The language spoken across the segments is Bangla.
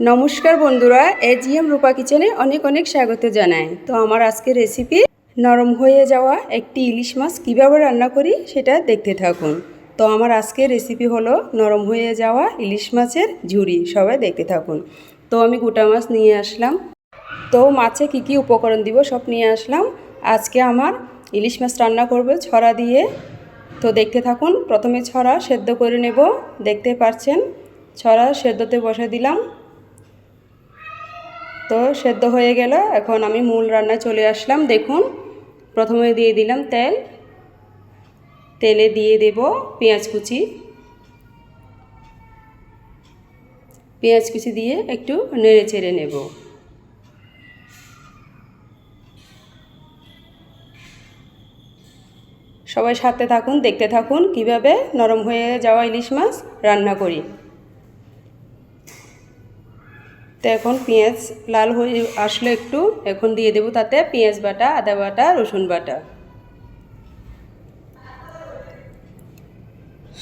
নমস্কার বন্ধুরা, এজিএম রূপা কিচেনে অনেক অনেক স্বাগত জানাই। তো আমার আজকের রেসিপি নরম হয়ে যাওয়া একটি ইলিশ মাছ কীভাবে রান্না করি সেটা দেখতে থাকুন। তো আমার আজকের রেসিপি হলো নরম হয়ে যাওয়া ইলিশ মাছের ঝুড়ি সবাই দেখতে থাকুন। তো আমি গোটা মাছ নিয়ে আসলাম। তো মাছে কি কি উপকরণ দিব সব নিয়ে আসলাম। আজকে আমার ইলিশ মাছ রান্না করবে ছড়া দিয়ে। তো দেখতে থাকুন, প্রথমে ছড়া সেদ্ধ করে নেব, দেখতে পাচ্ছেন ছড়া সেদ্ধতে বসে দিলাম। তো সেদ্ধ হয়ে গেল। এখন আমি মূল রান্নায় চলে আসলাম। দেখুন, প্রথমে দিয়ে দিলাম তেল। তেলে দিয়ে দেব পেঁয়াজ কুচি। পেঁয়াজ কুচি দিয়ে একটু নেড়ে চেড়ে নেব। সবাই সাথে থাকুন, দেখতে থাকুন কীভাবে নরম হয়ে যাওয়া ইলিশ মাছ রান্না করি। তো এখন পেঁয়াজ লাল হয়ে আসলে একটু এখন দিয়ে দেবো তাতে পেঁয়াজ বাটা, আদা বাটা, রসুন বাটা।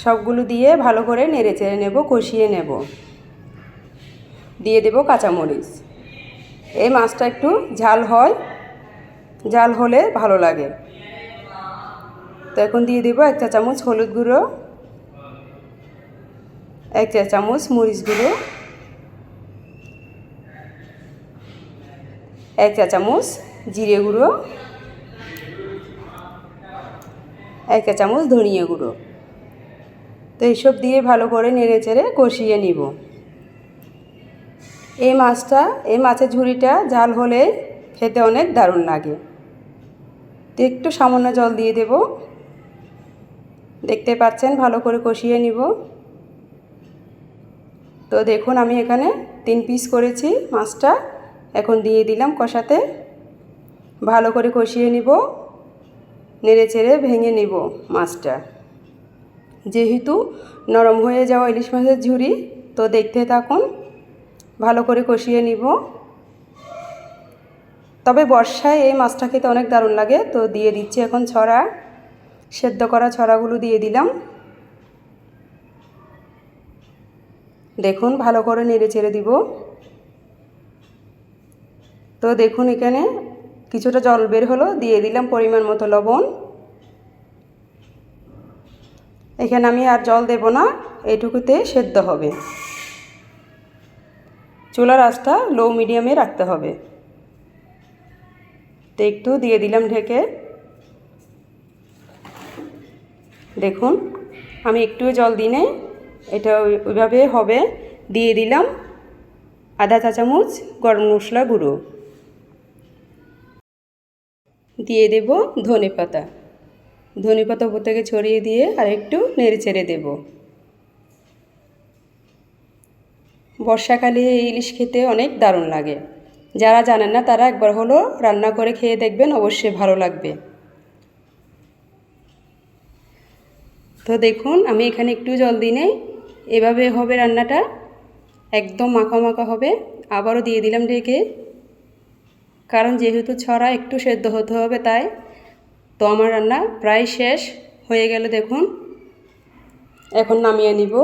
সবগুলো দিয়ে ভালো করে নেড়ে চেড়ে নেব, কষিয়ে নেব। দিয়ে দেব কাঁচামরিচ। এই মাছটা একটু ঝাল হয়, ঝাল হলে ভালো লাগে। তো এখন দিয়ে দেবো এক চা চামচ হলুদ গুঁড়ো, এক চা চামচ মরিচ গুঁড়ো। এক চা চামচ জিরে গুঁড়ো, এক চা চামচ ধনিয়া গুঁড়ো। তো এইসব দিয়ে ভালো করে নেড়ে চেড়ে কষিয়ে নিব। এই মাছটা, এই মাছের ঝুড়িটা ঝাল হলে খেতে অনেক দারুণ লাগে। তো একটু সামান্য জল দিয়ে দেব। দেখতে পাচ্ছেন, ভালো করে কষিয়ে নিব। তো দেখুন, আমি এখানে তিন পিস করেছি মাছটা। এখন দিয়ে দিলাম কষাতে। ভালো করে কষিয়ে নিব। নেড়ে চেড়ে ভেঙে নিব মাছটা। যেহেতু নরম হয়ে যাওয়া ইলিশ মাছের ঝুড়ি তো দেখতে থাকুন। ভালো করে কষিয়ে নিব। তবে বর্ষায় এই মাছটা খেতে অনেক দারুণ লাগে, তো দিয়ে দিচ্ছি এখন ছড়া। সেদ্ধ করা ছড়াগুলো দিয়ে দিলাম। দেখুন, ভালো করে নেড়ে চেড়ে দিব। তো দেখুন এখানে কিছুটা জল বের হলো, দিয়ে দিলাম পরিমাণ মতো লবণ। এখানে আমি আর জল দেব না এইটুকুতে সেদ্ধ হবে। চুলার আঁচটা লো মিডিয়ামে রাখতে হবে। তো একটু দিয়ে দিলাম ঢেকে। দেখুন, আমি একটু জল দিনে এটা ওইভাবে হবে। দিয়ে দিলাম আধা চা চামচ গরম মশলা গুঁড়ো। দিয়ে দেব ধনে পাতা। ধনে পাতা উপর থেকে ছড়িয়ে দিয়ে আর একটু নেড়ে চেড়ে দেব। বর্ষাকালে ইলিশ খেতে অনেক দারুণ লাগে। যারা জানেন না, তারা একবার হলো রান্না করে খেয়ে দেখবেন, অবশ্যই ভালো লাগবে। তো দেখুন, আমি এখানে একটু জল দিই নেই। এভাবে হবে রান্নাটা। একদম মাখা মাখা হবে। আবারও দিয়ে দিলাম ঢেকে কারণ যেহেতু ছড়া একটু সেদ্ধ হতে হবে তাই, তো আমার রান্না প্রায় শেষ হয়ে গেল দেখুন। এখন নামিয়ে নিব।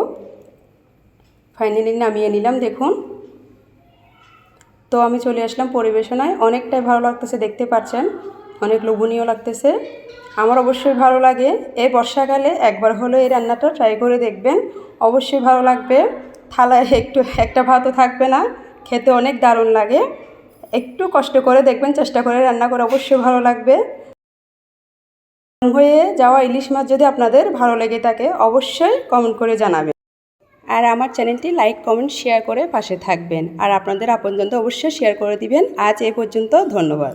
ফাইনালি নামিয়ে নিলাম, দেখুন। তো আমি চলে আসলাম পরিবেশনায়। অনেকটাই ভালো লাগতেছে, দেখতে পাচ্ছেন? অনেক লোভনীয় লাগতেছে। আমার অবশ্যই ভালো লাগে। এই বর্ষাকালে একবার হলো এই রান্নাটা ট্রাই করে দেখবেন। অবশ্যই ভালো লাগবে। থালায় একটু, একটা ভাতও থাকবে না। খেতে অনেক দারুণ লাগে। একটু কষ্ট করে দেখবেন, চেষ্টা করে রান্না করে অবশ্যই ভালো লাগবে। হয়ে যাওয়া ইলিশ মাছ যদি আপনাদের ভালো লেগে থাকে, অবশ্যই কমেন্ট করে জানাবেন। আর আমার চ্যানেলটি লাইক কমেন্ট শেয়ার করে পাশে থাকবেন। আর আপনাদের আপনজন তো অবশ্যই শেয়ার করে দিবেন। আজ এ পর্যন্ত, ধন্যবাদ।